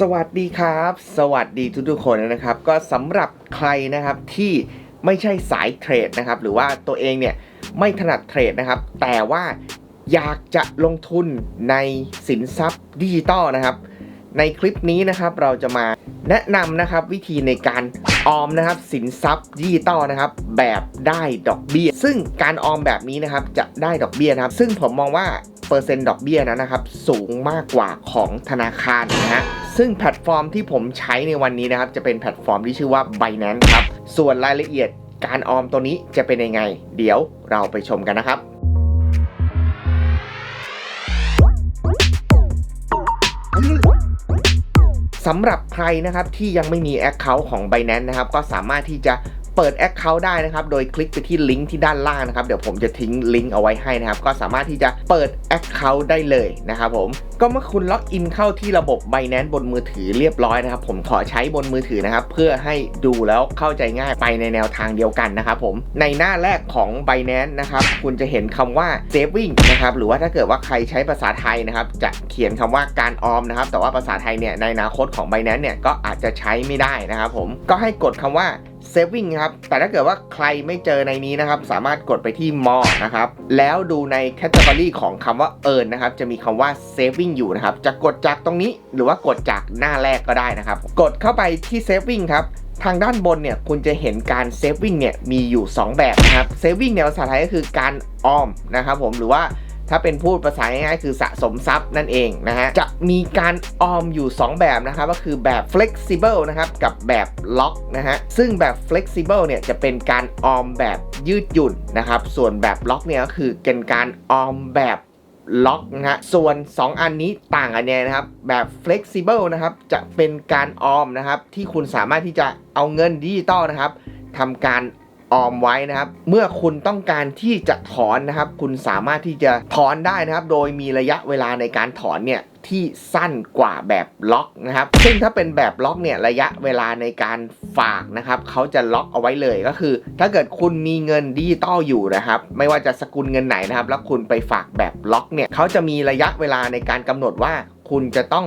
สวัสดีครับ สวัสดีทุกๆคนนะครับ ก็สำหรับใครนะครับที่ไม่ใช่สายเทรดนะครับ หรือว่าตัวเองเนี่ยไม่ถนัดเทรดนะครับ แต่ว่าอยากจะลงทุนในสินทรัพย์ดิจิตอลนะครับ ในคลิปนี้นะครับเราจะมาแนะนำนะครับวิธีในการออมนะครับสินทรัพย์ดิจิตอลนะครับ แบบได้ดอกเบี้ย ซึ่งการออมแบบนี้นะครับจะได้ดอกเบี้ยนะครับ ซึ่งผมมองว่าเปอร์เซ็นต์ดอกเบี้ยนั้นนะครับ สูงมากกว่าของธนาคารนะฮะ ซึ่งแพลตฟอร์มที่ผมใช้ในวันนี้นะครับ จะเป็นแพลตฟอร์มที่ชื่อว่า Binance ครับ ส่วนรายละเอียดการออมตัวนี้จะเป็นยังไง เดี๋ยวเราไปชมกันนะครับสำหรับใครนะครับที่ยังไม่มี Account ของ Binance นะครับ ก็สามารถที่จะ เปิด Account ได้นะครับ โดยคลิกไปที่ลิงก์ที่ด้านล่างนะครับ เดี๋ยวผมจะทิ้งลิงก์เอาไว้ให้นะครับ ก็สามารถที่จะเปิด Account ได้เลยนะครับผม ก็เมื่อคุณล็อกอินเข้าที่ระบบ Binance บนมือถือเรียบร้อยนะครับ ผมขอใช้บนมือถือนะครับ เพื่อให้ดูแล้วเข้าใจง่ายไปในแนวทางเดียวกันนะครับผม ในหน้าแรกของ Binance นะครับ คุณจะเห็นคำว่า saving นะครับ หรือว่าถ้าเกิดว่าใครใช้ภาษาไทยนะครับ จะเขียนคำว่าการออมนะครับ แต่ว่าภาษาไทยเนี่ยในอนาคตของ Binance เนี่ยก็อาจจะใช้ไม่ได้นะครับผม ก็ให้กดคำว่า saving ครับ แต่ถ้าเกิดว่าใครไม่เจอในนี้นะครับ สามารถกดไปที่ more นะครับ แล้วดูใน category ของคำว่า earn นะครับ จะมีคำว่า saving อยู่นะครับ จะกดจากตรงนี้หรือว่ากดจากหน้าแรกก็ได้นะครับ กดเข้าไปที่ saving ครับทางด้านบนเนี่ยคุณจะเห็นการ saving เนี่ยมีอยู่ 2 แบบนะครับ saving เนี่ยภาษาไทยก็คือการออมนะครับผมหรือว่า ถ้าเป็นพูดภาษาง่ายๆคือสะสมทรัพย์นั่นเองนะฮะ จะมีการออมอยู่ 2 แบบนะครับ ก็คือแบบ flexible นะครับ กับแบบล็อกนะฮะ ซึ่งแบบ flexible เนี่ยจะเป็นการออมแบบยืดหยุ่นนะครับ ส่วนแบบล็อกเนี่ยก็คือเป็นการออมแบบล็อกนะฮะ ส่วน 2 อันนี้ต่างกันเนี่ยนะครับ แบบ flexible นะครับ จะเป็นการออมนะครับ ที่คุณสามารถที่จะเอาเงินดิจิตอลนะครับทำการ ออมไว้นะครับ เมื่อคุณต้องการที่จะถอนนะครับ คุณสามารถที่จะถอนได้นะครับ โดยมีระยะเวลาในการถอนเนี่ยที่สั้นกว่าแบบล็อกนะครับ ซึ่งถ้าเป็นแบบล็อกเนี่ยระยะเวลาในการฝากนะครับเขาจะล็อกเอาไว้เลยก็คือ ถ้าเกิดคุณมีเงินดิจิตอลอยู่นะครับ ไม่ว่าจะสกุลเงินไหนนะครับ แล้วคุณไปฝากแบบล็อกเนี่ยเขาจะมีระยะเวลาในการกำหนดว่าคุณจะต้อง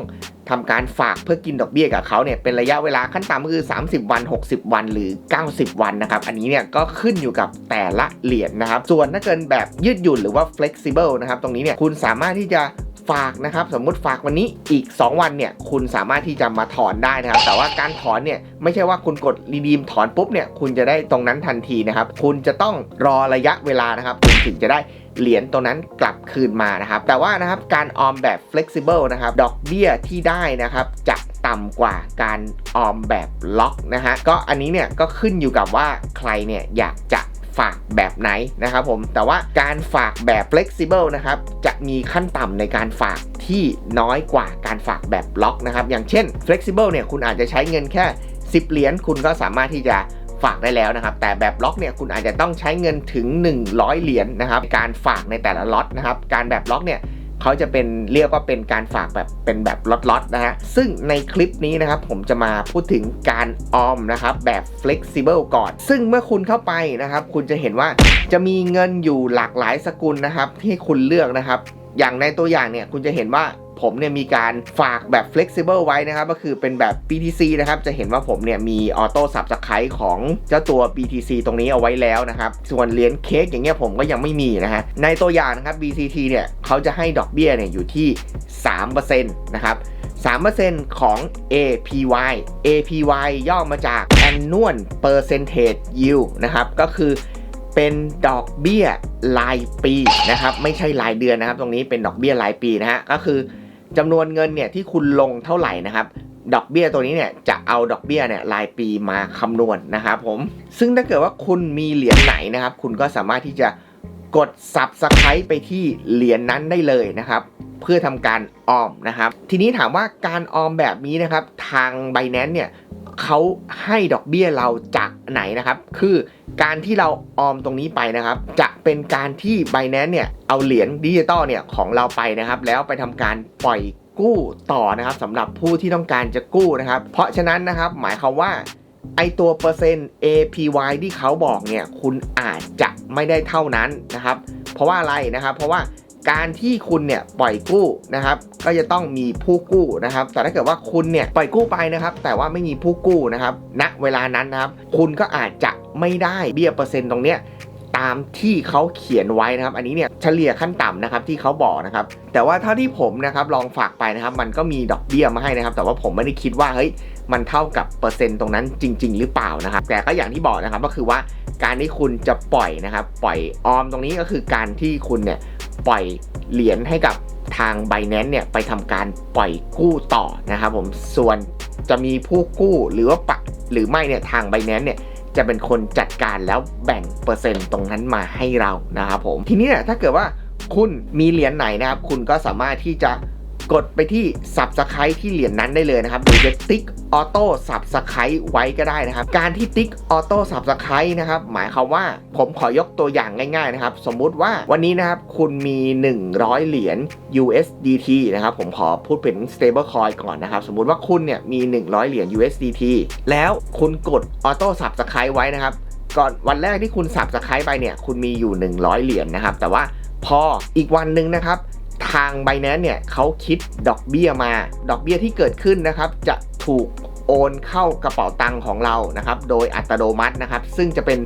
ทำการฝากเพื่อกินดอกเบี้ยกับเขาเนี่ยเป็นระยะเวลาขั้นต่ำก็คือ 30 วัน 60 วันหรือ 90 วันนะครับ อันนี้เนี่ยก็ขึ้นอยู่กับแต่ละเหรียญนะครับ ส่วนถ้าเกินแบบยืดหยุ่นหรือว่า flexible นะครับ ตรงนี้เนี่ยคุณสามารถที่จะฝากนะครับสมมุติฝากวันนี้อีก 2 วันเนี่ยคุณสามารถที่จะมาถอนได้นะครับ แต่ว่าการถอนเนี่ยไม่ใช่ว่าคุณกดรีดีมถอนปุ๊บเนี่ยคุณจะได้ตรงนั้นทันทีนะครับ คุณจะต้องรอระยะเวลานะครับคุณถึงจะได้ เหรียญตัวนั้นกลับคืนมานะครับ แต่ว่านะครับการออมแบบ flexible นะครับ ดอกเบี้ยที่ได้นะครับจะต่ำกว่าการออมแบบล็อกนะฮะ ก็อันนี้เนี่ยก็ขึ้นอยู่กับว่าใครเนี่ยอยากจะฝากแบบไหนนะครับผม แต่ว่าการฝากแบบ flexible นะครับ จะมีขั้นต่ำในการฝากที่น้อยกว่าการฝากแบบล็อกนะครับ อย่างเช่น flexible เนี่ยคุณอาจจะใช้เงินแค่ 10 เหรียญคุณก็สามารถที่จะ ฝากได้แล้วนะครับ แต่แบบล็อกเนี่ยคุณอาจจะต้องใช้เงินถึง 100 เหรียญนะครับ การฝากในแต่ละล็อตนะครับ การแบบล็อกเนี่ยเขาจะเป็นเรียกว่าเป็นการฝากแบบเป็นแบบล็อตๆนะฮะ ซึ่งในคลิปนี้นะครับผมจะมาพูดถึงการออมนะครับแบบ flexible ก่อน ซึ่งเมื่อคุณเข้าไปนะครับ คุณจะเห็นว่าจะมีเงินอยู่หลากหลายสกุลนะครับที่คุณเลือกนะครับ อย่างในตัวอย่างเนี่ยคุณจะเห็นว่าผมเนี่ยมีการฝากแบบ flexible ไว้นะครับ ก็คือเป็นแบบ BTC นะครับ จะเห็นว่าผมเนี่ยมีออโต้สับสไครของเจ้าตัว BTC ตรงนี้เอาไว้แล้วนะครับ ส่วนเหรียญเค้กอย่างเงี้ยผมก็ยังไม่มีนะฮะ ในตัวอย่างนะครับ BCT เนี่ยเขาจะให้ดอกเบี้ยเนี่ยอยู่ที่ 3%นะครับ 3%ของ APY APY ย่อมาจาก Annual Percentage Yield นะครับ ก็คือ เป็นดอกเบี้ยรายปีนะครับไม่ใช่รายเดือนนะครับ ตรงนี้เป็นดอกเบี้ยรายปีนะฮะก็คือจำนวนเงินเนี่ยที่คุณลงเท่าไหร่นะครับ ดอกเบี้ยตัวนี้เนี่ยจะเอาดอกเบี้ยเนี่ยรายปีมาคำนวณนะครับผมซึ่งถ้าเกิดว่าคุณมีเหรียญไหนนะครับ คุณก็สามารถที่จะกด subscribe ไปที่เหรียญนนั้นได้เลยนะครับ เพื่อทำการออมนะครับ ทีนี้ถามว่าการออมแบบนี้นะครับ ทาง Binance เนี่ย เขาให้ดอกเบี้ยเราจากไหนนะครับ คือการที่เราออมตรงนี้ไปนะครับ จะเป็นการที่ Binance เนี่ยเอาเหรียญดิจิตอลเนี่ยของเราไปนะครับ แล้วไปทำการปล่อยกู้ต่อนะครับสำหรับผู้ที่ต้องการจะกู้นะครับ เพราะฉะนั้นนะครับหมายความว่าไอตัวเปอร์เซ็นต์ APY ที่เขาบอกเนี่ยคุณอาจจะไม่ได้เท่านั้นนะครับ เพราะว่าอะไรนะครับ เพราะว่า การที่คุณเนี่ยปล่อยกู้นะครับ ก็จะต้องมีผู้กู้นะครับ แต่ถ้าเกิดว่าคุณเนี่ยปล่อยกู้ไปนะครับ แต่ว่าไม่มีผู้กู้นะครับณเวลานั้นนะครับ คุณก็อาจจะไม่ได้เบี้ยเปอร์เซ็นต์ตรงเนี้ยตามที่เขาเขียนไว้นะครับ อันนี้เนี่ยเฉลี่ยขั้นต่ำนะครับที่เขาบอกนะครับ แต่ว่าเท่าที่ผมนะครับลองฝากไปนะครับ มันก็มีดอกเบี้ยมาให้นะครับ แต่ว่าผมไม่ได้คิดว่าเฮ้ยมันเท่ากับเปอร์เซ็นต์ตรงนั้นจริง ๆ หรือเปล่านะครับ แต่ก็อย่างที่บอกนะครับก็คือว่าการที่คุณจะปล่อยนะครับ ปล่อยออมตรงนี้ก็คือการที่คุณเนี่ย ปล่อยเหรียญให้กับทาง b บ n a n c e เนี่ยไปทำการปล่อยกู้ต่อนะครับผมส่วนจะมีผู้กู้หรือว่าปะหรือไม่เนี่ยทาง b บ n a n c e เนี่ยจะเป็นคนจัดการแล้วแบ่งเปอร์เซ็นต์ตรงนั้นมาให้เรานะครับผมทีนี้เนี่ยถ้าเกิดว่าคุณมีเหรียญไหนนะครับ คุณก็สามารถที่จะ กดไปที่ Subscribe ที่เหรียญนั้นได้เลยนะครับหรือจะติ๊กออโต้ Subscribe ไว้ก็ได้นะครับ การที่ติ๊กออโต้ Subscribe นะครับ หมายความว่าผมขอยกตัวอย่างง่ายๆนะครับ สมมุติว่าวันนี้นะครับ คุณมี 100 เหรียญ USDT นะครับ ผมขอพูดเป็น stable coin ก่อนนะครับ สมมุติว่าคุณเนี่ยมี 100 เหรียญ USDT แล้วคุณกดออโต้ Subscribe ไว้นะครับ ก่อนวันแรกที่คุณ Subscribe ไปเนี่ย คุณมีอยู่ 100 เหรียญนะครับ แต่ว่าพออีกวันหนึ่งนะครับ ทาง b บ n a n c e เนี่ยเขาคิดดอกเบี้ยมา ดอกเบี้ยที่เกิดขึ้นนะครับ จะถูกโอนเข้ากระเป๋าตังค์ของเรานะครับ โดยอัตโนมัตินะครับ ซึ่งจะเป็น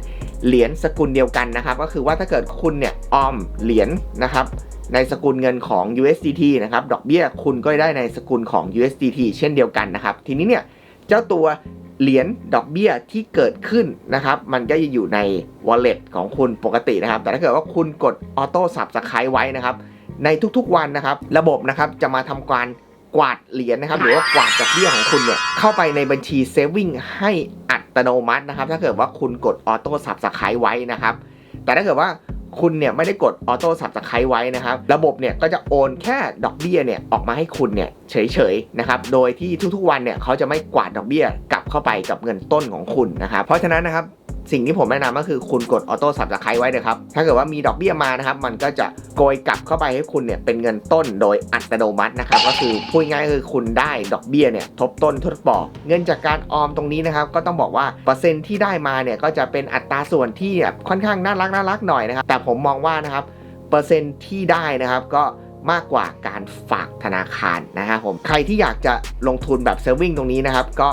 เหรียญสกุลเดียวกันนะครับ ก็คือว่าถ้าเกิดคุณเนี่ยออมเหรียญนะครับในสกุลเงินของ USDT นะครับ ดอกเบี้ยคุณก็ได้ในสกุลของ USDT เช่นเดียวกันนะครับ ทีนี้เนี่ยเจ้าตัวเหรียญดอกเบี้ยที่เกิดขึ้นนะครับ มันก็จะอยู่ใน wallet ของคุณปกตินะครับ แต่ถ้าเกิดว่าคุณกดออโต้สับสไครไว้นะครับ ในทุกๆวันนะครับ ระบบนะครับจะมาทำการกวาดเหรียญนะครับ หรือว่ากวาดดอกเบี้ยของคุณเนี่ยเข้าไปในบัญชีเซฟวิ่งให้อัตโนมัตินะครับ ถ้าเกิดว่าคุณกดออโต้สับสไครไว้นะครับ แต่ถ้าเกิดว่าคุณเนี่ยไม่ได้กดออโต้สับสไครไว้นะครับ ระบบเนี่ยก็จะโอนแค่ดอกเบี้ยเนี่ยออกมาให้คุณเนี่ยเฉยๆนะครับ โดยที่ทุกๆวันเนี่ยเขาจะไม่กวาดดอกเบี้ยกลับเข้าไปกับเงินต้นของคุณนะครับ เพราะฉะนั้นนะครับสิ่งที่ผมแนะนำก็คือคุณกดออโต้สับสไครไว้นะครับ ถ้าเกิดว่ามีดอกเบี้ยมานะครับ มันก็จะ โกยกลับเข้าไปให้คุณเนี่ยเป็นเงินต้นโดยอัตโนมัตินะครับก็คือพูดง่ายคือคุณได้ดอกเบี้ยเนี่ยทบต้นทบดอกเงินจากการออมตรงนี้นะครับก็ต้องบอกว่าเปอร์เซ็นต์ที่ได้มาเนี่ยก็จะเป็นอัตราส่วนที่ค่อนข้างน่ารักน่ารักหน่อยนะครับแต่ผมมองว่านะครับเปอร์เซ็นต์ที่ได้นะครับก็มากกว่าการฝากธนาคารนะครับผมใครที่อยากจะลงทุนแบบเซฟวิ่งตรงนี้นะครับก็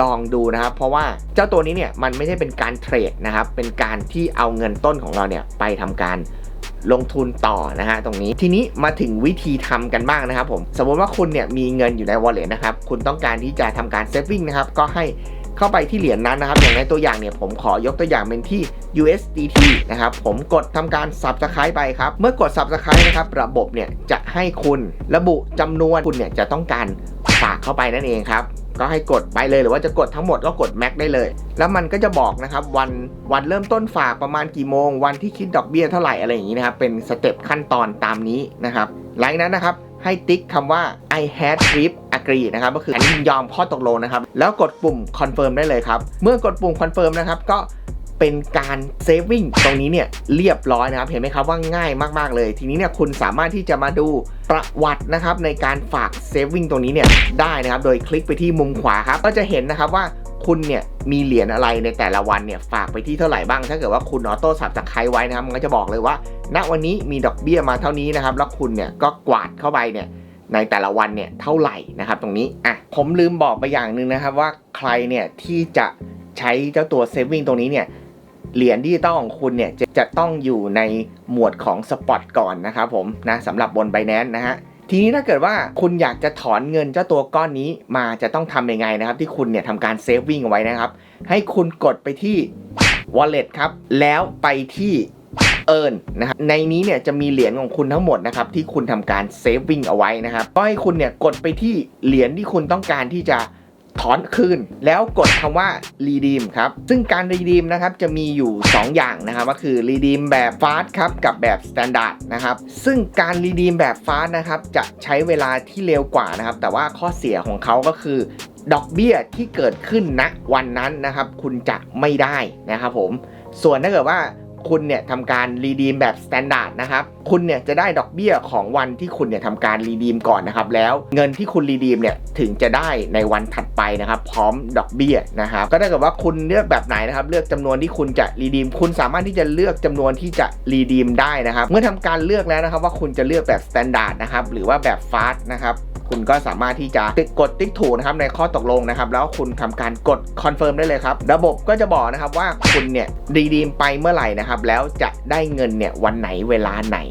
ลองดูนะครับ เพราะว่าเจ้าตัวนี้เนี่ยมันไม่ใช่เป็นการเทรดนะครับเป็นการที่เอาเงินต้นของเราเนี่ยไปทำการ ลงทุนต่อนะฮะตรงนี้ทีนี้มาถึงวิธีทำกันบ้างนะครับผมสมมติว่าคุณเนี่ยมีเงินอยู่ใน wallet นะครับคุณต้องการที่จะทำการเซฟวิ่งนะครับก็ให้เข้าไปที่เหรียญนั้นนะครับ อย่างในตัวอย่างเนี่ยผมขอยกตัวอย่างเป็นที่ USDT นะครับ ผมกดทำการ Subscribe ไปครับ เมื่อกด Subscribe นะครับ ระบบเนี่ยจะให้คุณระบุจำนวนคุณเนี่ยจะต้องการฝากเข้าไปนั่นเองครับ ก็ให้กดไปเลยหรือว่าจะกดทั้งหมดก็กดแม็กได้เลย แล้วมันก็จะบอกนะครับวันวันเริ่มต้นฝากประมาณกี่โมง วันที่คิดดอกเบี้ยเท่าไหร่อะไรอย่างนี้นะครับเป็นสเต็ปขั้นตอนตามนี้นะครับหลังนั้นนะครับให้ติ๊กคำว่า I had trip agree นะครับก็คืออันนี้ยินยอมข้อตกลงนะครับ แล้วกดปุ่ม confirm ได้เลยครับ เมื่อกดปุ่ม confirm นะครับก็ เป็นการ saving ตรงนี้เนี่ยเรียบร้อยนะครับ เห็นไหมครับว่าง่ายมากๆเลย ทีนี้เนี่ยคุณสามารถที่จะมาดูประวัตินะครับในการฝาก saving ตรงนี้เนี่ยได้นะครับ โดยคลิกไปที่มุมขวาครับ ก็จะเห็นนะครับว่าคุณเนี่ยมีเหรียญอะไรในแต่ละวันเนี่ยฝากไปที่เท่าไหร่บ้าง ถ้าเกิดว่าคุณออโต้สับจากใครไว้นะครับมันก็จะบอกเลยว่า ณวันนี้มีดอกเบี้ยมาเท่านี้นะครับ แล้วคุณเนี่ยก็กวาดเข้าไปเนี่ยในแต่ละวันเนี่ยเท่าไหร่นะครับ ตรงนี้อะผมลืมบอกไปอย่างหนึ่งนะครับว่าใครเนี่ยที่จะใช้เจ้าตัว saving ตรงนี้เนี่ย เหรียญดิจิตอลของคุณเนี่ยจะจะต้องอยู่ในหมวดของสปอตก่อนนะครับผมนะสำหรับบน b บ n a n c e นะฮะทีนี้ถ้าเกิดว่าคุณอยากจะถอนเงินเจ้าตัวก้อนนี้มาจะต้องทำยังไงนะครับ ที่คุณเนี่ยทำการเซฟวิ่งเอาไว้นะครับ ให้คุณกดไปที่ wallet ครับ แล้วไปที่ earn นะครับในนี้เนี่ยจะมีเหรียญของคุณทั้งหมดนะครับที่คุณทำการเซฟวิ่งเอาไว้นะครับก็ให้คุณเนี่ยกดไปที่เหรียญที่คุณต้องการที่จะ ถอนคืน แล้วกดคำว่า redeem ครับ ซึ่งการ redeem นะครับจะมีอยู่ 2 อย่างนะครับก็คือ redeem แบบ fast ครับกับแบบ standard นะครับซึ่งการ redeem แบบ fast นะครับจะใช้เวลาที่เร็วกว่านะครับ แต่ว่าข้อเสียของเขาก็คือดอกเบี้ยที่เกิดขึ้นณวันนั้นนะครับ คุณจะไม่ได้นะครับผม ส่วนถ้าเกิดว่าคุณเนี่ยทำการรีดีมแบบสแตนดาร์ดนะครับ คุณเนี่ยจะได้ดอกเบี้ยของวันที่คุณเนี่ยทำการรีดีมก่อนนะครับ แล้วเงินที่คุณรีดีมเนี่ยถึงจะได้ในวันถัดไปนะครับ พร้อมดอกเบี้ยนะครับก็ถ้าเกิดว่าคุณเลือกแบบไหนนะครับ เลือกจำนวนที่คุณจะรีดีม คุณสามารถที่จะเลือกจำนวนที่จะรีดีมได้นะครับ เมื่อทำการเลือกแล้วนะครับ ว่าคุณจะเลือกแบบสแตนดาร์ดนะครับหรือว่าแบบฟาสต์นะครับคุณก็สามารถที่จะติดกดติ๊กถูกนะครับในข้อตกลงนะครับ แล้วคุณทำการกดคอนเฟิร์มได้เลยครับ ระบบก็จะบอกนะครับว่าคุณเนี่ยรีดีมไปเมื่อไหร่นะครับ แล้วจะได้เงินเนี่ยวันไหนเวลาไหน